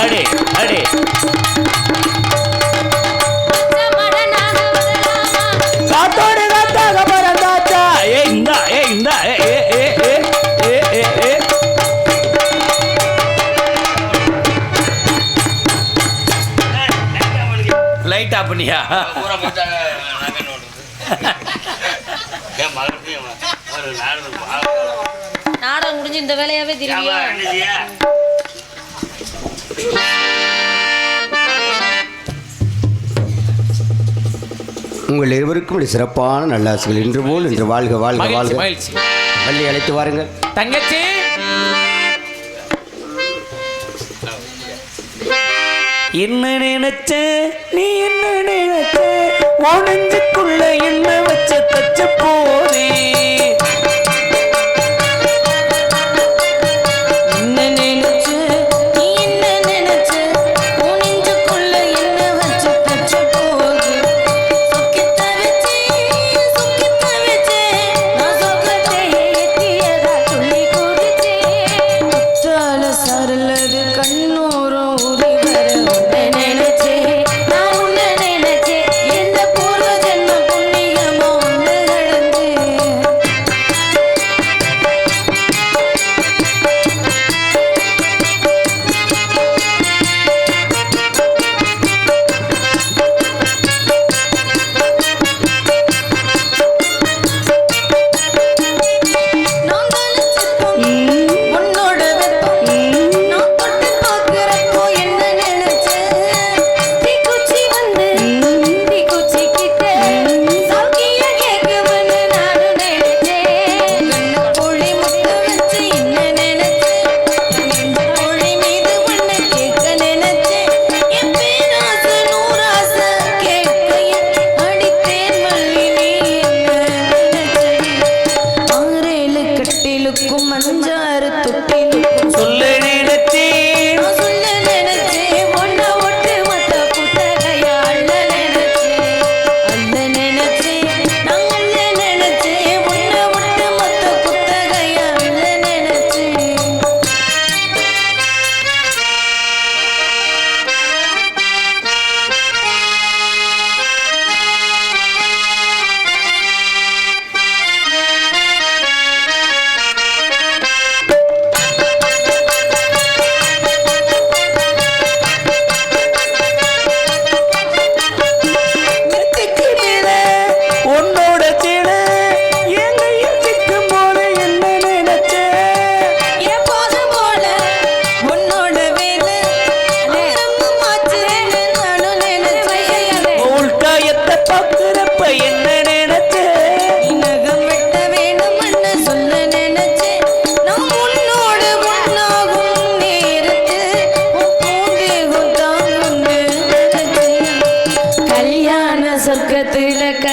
அடே அடே காத்தோடு காத்தாக பறந்தாச்சா ஏ இந்தா ஏ இந்தா ஏ ஏ ஏ ஏ ஏ ஏ ஏ லைட் ஆஃப் பண்ணியா. நாடகம் முடிஞ்சு இந்த வேலையாவே திரும்பியா? உங்கள் இருவருக்கும் ஒரு சிறப்பான நல்லாசிகள். இன்று போல் இன்று வாழ்க வாழ்க வாழ்க. மகிழ்ச்சி. பள்ளி அழைத்து வாருங்கள். தங்கச்சி! என்ன நினைச்ச நீ என்ன நினைச்ச? உனஞ்சுக்குள்ள என்ன வச்ச தச்ச போதே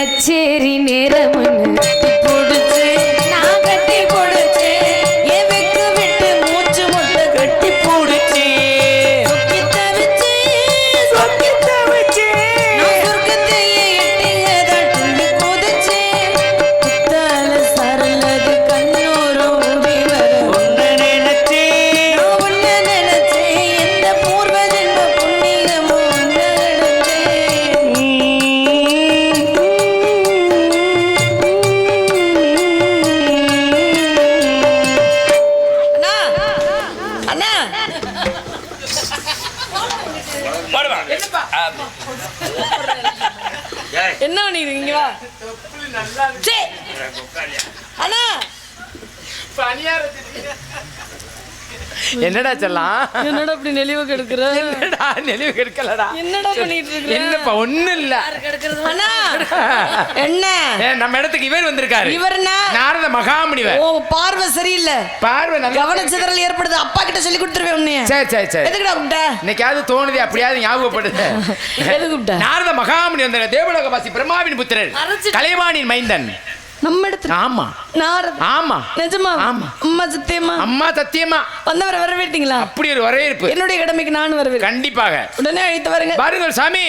கச்சேரி நேரம்னு என்ன பண்ணிருக்கீங்க? வா சே அண்ணா! என்னடா செல்லாம் என்னடா இப்படி நெளிவு கெடுக்கிற? என்னடா நெளிவு கெடுக்கலடா? என்னடா பண்ணிட்டு இருக்க என்னப்பா ஒண்ணும் இல்ல என்ன? ஏ, நம்ம இடத்துக்கு இவர் வந்திருக்காரு. இவர்னா? நாரத மகாமுனிவர். ஓ பார்வை சரியில்லை. பார்வை நல்லா கவனச்சிதறல் ஏற்படுது. அப்பா கிட்ட சொல்லி கொடுத்துருவேன் உன்னைய. சரி சரி சரி. எதுக்குடா கூப்பிட்ட இன்னைக்காவது தோணுது அப்படியாவது ஞாபகப்படுது. எது கூப்பிட்ட நாரத மகாமுனி வந்த தேவலோகவாசி பிரம்மாவின் புத்திரர். கலைவாணியின் மைந்தன். நம்ம இடத்துல ஆமா. நாரத ஆமா. நிஜமா? ஆமா. அம்மா சத்தியமா? அம்மா சத்தியமா. வந்தவரை வரவேட்டீங்களா அப்படி ஒரு வரவேற்பு. என்னுடைய கடமைக்கு நானும் வரவேற்கிறேன் கண்டிப்பாக. உடனே அழைத்து வருங்க. பாருங்கள் சாமி.